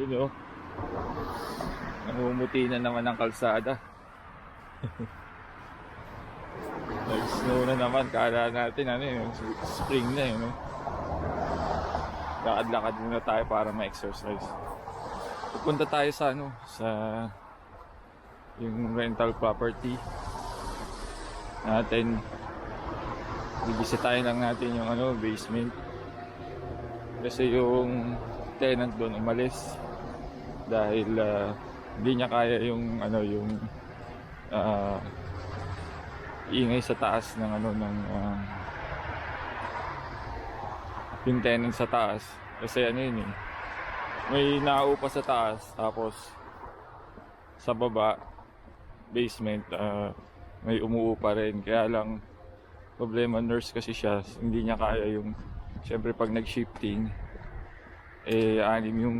Yun o. Namumuti na naman ang kalsada. Nag-snow na naman. Kala natin ano yun, spring na yun. Lakad-lakad muna tayo para ma-exercise. Pupunta tayo sa ano, sa yung rental property natin. Bibisitahin lang natin yung ano, basement. Kasi yung tenant doon umalis dahil ah, hindi niya kaya yung ano yung ah, ingay sa taas ng ano ng ah, yung tenant sa taas. Kasi ano yun eh may naupa sa taas tapos sa baba basement ah, may umuupa rin. Kaya lang problema nurse kasi siya hindi niya kaya yung syempre pag nag-shifting eh anim yung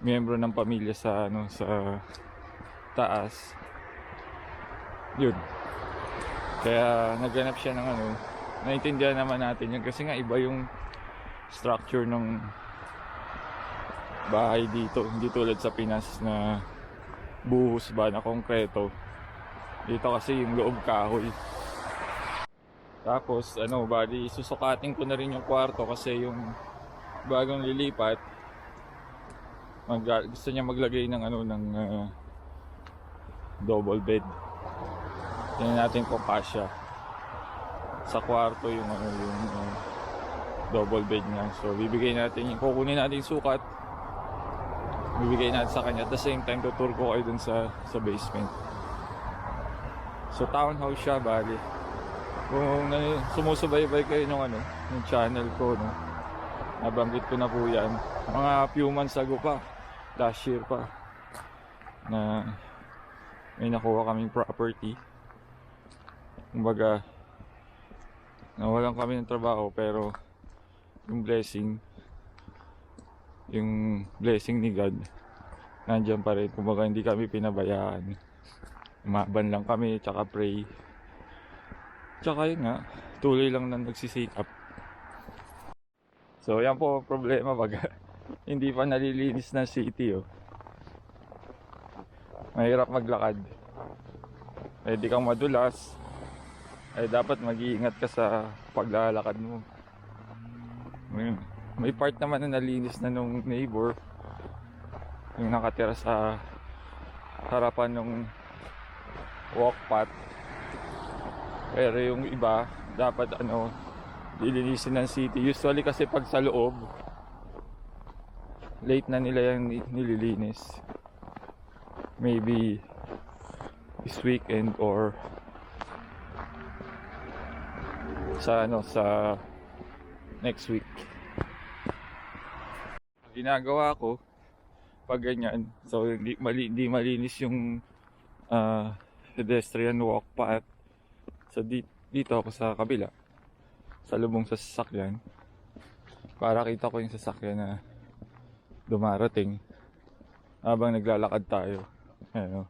miyembro ng pamilya sa ano sa taas. Yun. Kaya naghanap siya ng ano naintindihan naman natin yun. Kasi nga iba yung structure ng bahay dito. Hindi tulad sa Pinas na buhos ba na konkreto. Dito kasi yung loob kahoy. Tapos ano bali susukatin ko na rin yung kwarto kasi yung bagong lilipat mag, gusto niya maglagay ng ano ng ah, double bed. Tingnan natin kung kasya. Sa kwarto yung ano yung ah, double bed niya. So bibigay natin kukunin natin sukat. Bibigay natin sa kanya. At the same time tutur ko kayo dun sa sa basement. So townhouse siya bali kung uh, sumusubaybay kayo nung ano yung channel ko no nabanggit ko na po yan. Mga few months ago pa last year pa na may nakuha kaming property. Kumbaga nawalan kami ng trabaho pero yung blessing yung blessing ni God nandyan pa rin. Kumbaga hindi kami pinabayaan. Umaban lang kami tsaka pray. Tsaka yun nga tuloy lang na nagsisit up So yan po problema pag hindi pa nalilinis ng city oh. Mahirap maglakad. Pwede kang madulas. Ay dapat mag-iingat ka sa paglalakad mo. May, may part naman na nalinis na nung neighbor. Yung nakatira sa harapan ng walk path. Pero yung iba, dapat ano, lilinisin ng city. Usually kasi pag sa loob, late na nila yung ni- nililinis. Maybe this weekend or sa ano sa next week. Ginagawa ko pag ganyan, so hindi, mali, hindi malinis yung ah, pedestrian walk path. So di, dito ako sa kabila sa lubong sa sasakyan. Para kita ko yung sasakyan na dumarating habang naglalakad tayo. Ano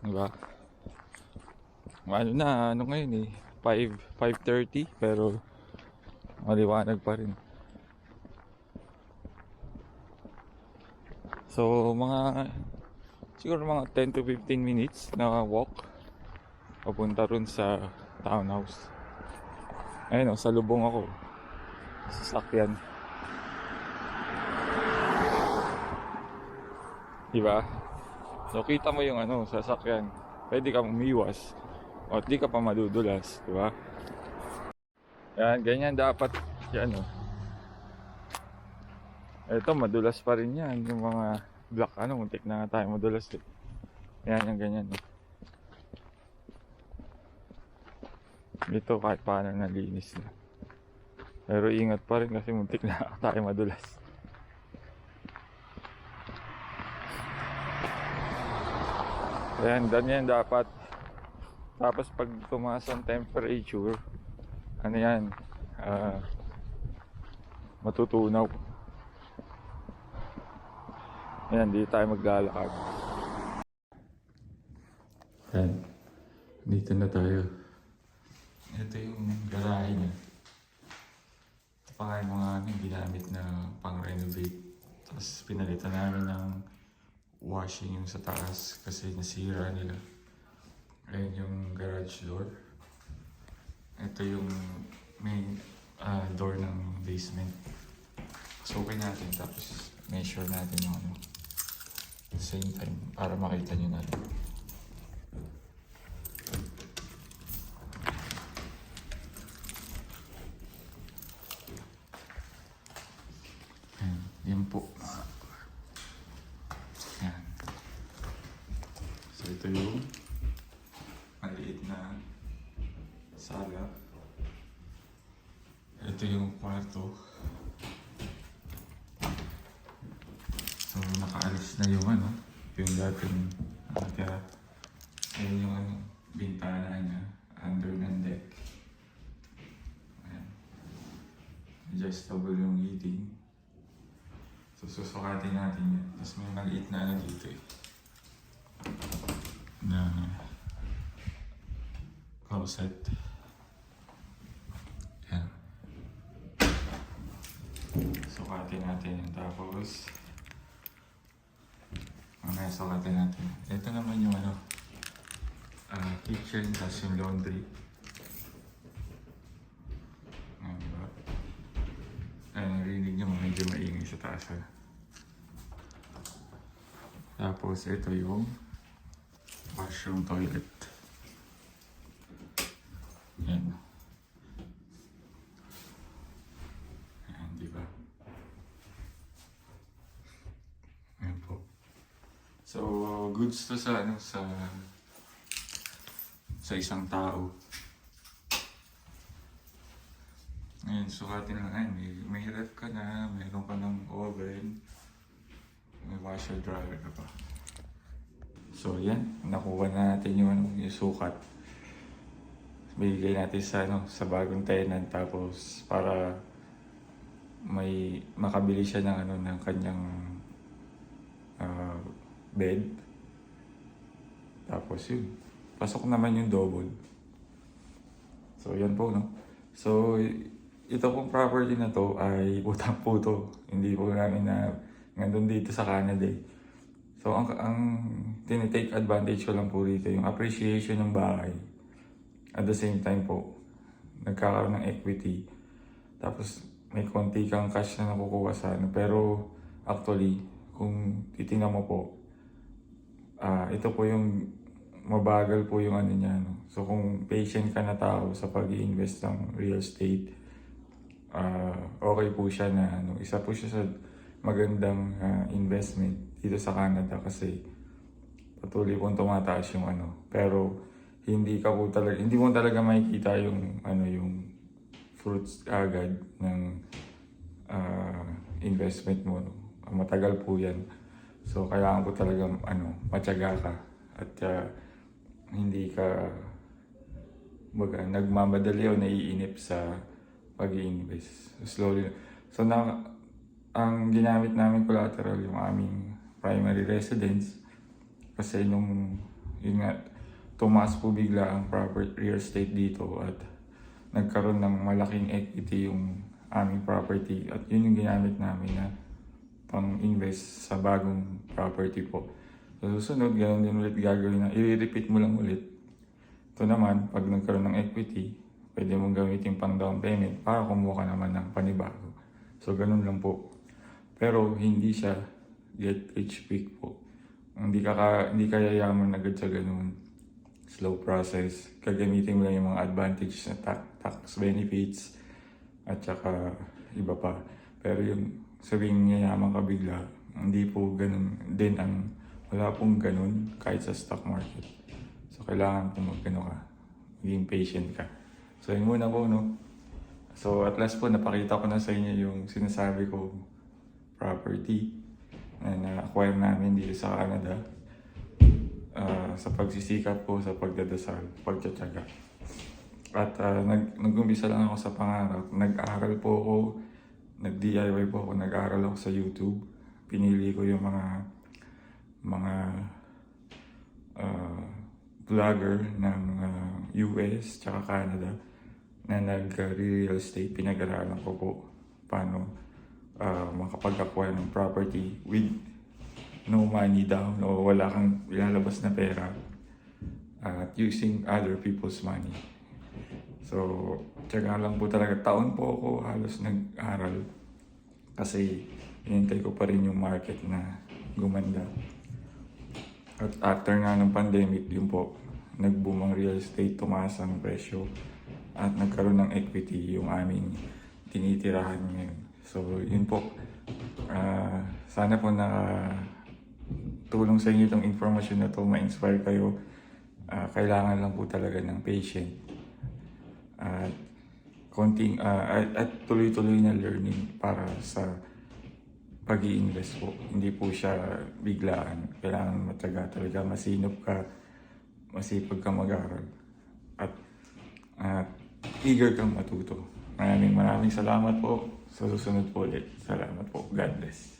diba? Ano na ano ngayon eh? 5 5.30 pero maliwanag pa rin. So mga siguro mga 10 to 15 minutes na walk papunta ron sa townhouse Ayun o, sa lubong ako. Sasakyan. Diba? So, kita mo yung ano, sasakyan. Pwede kang umiwas. O, di ka pa madudulas. Diba? Yan, ganyan dapat. Yan o. Ito, madulas pa rin yan. Yung mga black, ano, muntik na nga tayo madulas eh. Yan, yung ganyan o. Dito kahit paano nalinis na. Pero ingat pa rin kasi muntik na tayo madulas. Ayan, ganyan dapat. Tapos pag tumaas ang temperature, ano yan, ah, matutunaw. Ayan, di tayo maglalakad. Ayan, dito na tayo. Ito yung garahe niya. Ito pa yung mga ano, ginamit na pang-renovate. Tapos pinalitan namin ng washing yung sa taas kasi nasira nila. Ayan yung garage door. Ito yung main ah, door ng basement. Sukin natin tapos measure natin yung ano. Same time para makita nyo natin. Ayan, yun po. Ayan. So ito yung maliit na sala. Ito yung kwarto. So nakaalis na yung ano, yung dating nakatira. Ayan yung ano, bintana niya under ng deck. Ayan. Adjustable yung heating. So susukatin natin yan. Tapos may maliit na ano dito eh. Na closet. Yan. Sukatin natin yan. Tapos mamaya sukatin natin. Ito naman yung ano ah, kitchen tapos yung laundry. Ayan, diba? Ay, narinig niyo medyo maingay sa taas. Ha? Tapos ito yung washroom toilet. Yan. Yan, di ba? Po. So, goods to sa ano sa sa isang tao. Ngayon, sukatin lang ay, may, may ref ka na, meron ka ng oven, may washer dryer ka pa. So yan, nakuha na natin yung, ano, yung sukat. Bigay natin sa, ano, sa bagong tenant tapos para may makabili siya ng ano ng kanyang ah, bed. Tapos yun, pasok naman yung double. So yan po no. So ito pong property na to ay utang po to. Hindi po namin na nandun dito sa Canada eh. So ang, ang tinitake advantage ko lang po dito yung appreciation ng bahay. At the same time po, nagkakaroon ng equity. Tapos may konti kang cash na nakukuha sa ano. Pero actually, kung titingnan mo po, ah ito po yung mabagal po yung ano niya. No? So kung patient ka na tao sa pag invest ng real estate, ah okay po siya na ano, isa po siya sa magandang ah, investment dito sa Canada kasi patuloy pong tumataas yung ano. Pero hindi ka po talaga, hindi mo talaga makikita yung ano yung fruits agad ng ah, investment mo. Matagal po yan. So, kailangan po talaga ano, matyaga ka at ah, hindi ka baga, nagmamadali o naiinip sa pag-i-invest. Slowly. So, na, ang ginamit namin collateral yung aming primary residence kasi nung yun nga tumaas po bigla ang property real estate dito at nagkaroon ng malaking equity yung aming property at yun yung ginamit namin na pang invest sa bagong property po. So susunod, ganun din ulit gagawin na i-repeat mo lang ulit. Ito naman, pag nagkaroon ng equity, pwede mong gamitin pang down payment para kumuha ka naman ng panibago. So ganun lang po. Pero hindi siya get rich quick po. Hindi ka, ka hindi ka yayaman agad sa ganun. Slow process. Gagamitin mo lang yung mga advantage na tax, tax benefits at saka iba pa. Pero yung sabing yayaman ka bigla, hindi po ganun din ang wala pong ganun kahit sa stock market. So kailangan po magkano ka, maging patient ka. So yun muna po no. So at last po napakita ko na sa inyo yung sinasabi ko property na na-acquire namin dito sa Canada ah, sa pagsisikap po sa pagdadasal, pagtsatsaga. At ah, nag, nag-umpisa lang ako sa pangarap. Nag-aral po ako, nag-DIY po ako, nag-aral ako sa YouTube. Pinili ko yung mga mga ah, vlogger ng ah, US tsaka Canada na nag-real estate. Pinag-aralan ko po paano uh, makapag-acquire ng property with no money down o wala kang ilalabas na pera at using other people's money. So, tiyaga lang po talaga. Taon po ako halos nag-aral kasi hinintay ko pa rin yung market na gumanda. At after nga ng pandemic, yun po, nag-boom ang real estate, tumaas ang presyo at nagkaroon ng equity yung aming tinitirahan ngayon. So, yun po. Ah, sana po na tulong sa inyo itong information na to, ma-inspire kayo. Ah, kailangan lang po talaga ng patient. At konting ah, at, at tuloy-tuloy na learning para sa pag invest po. Hindi po siya biglaan. Kailangan mataga talaga. Masinop ka, masipag ka mag-aral. At, at eager kang matuto. Maraming maraming salamat po. Sa susunod ulit. Salamat po. God bless.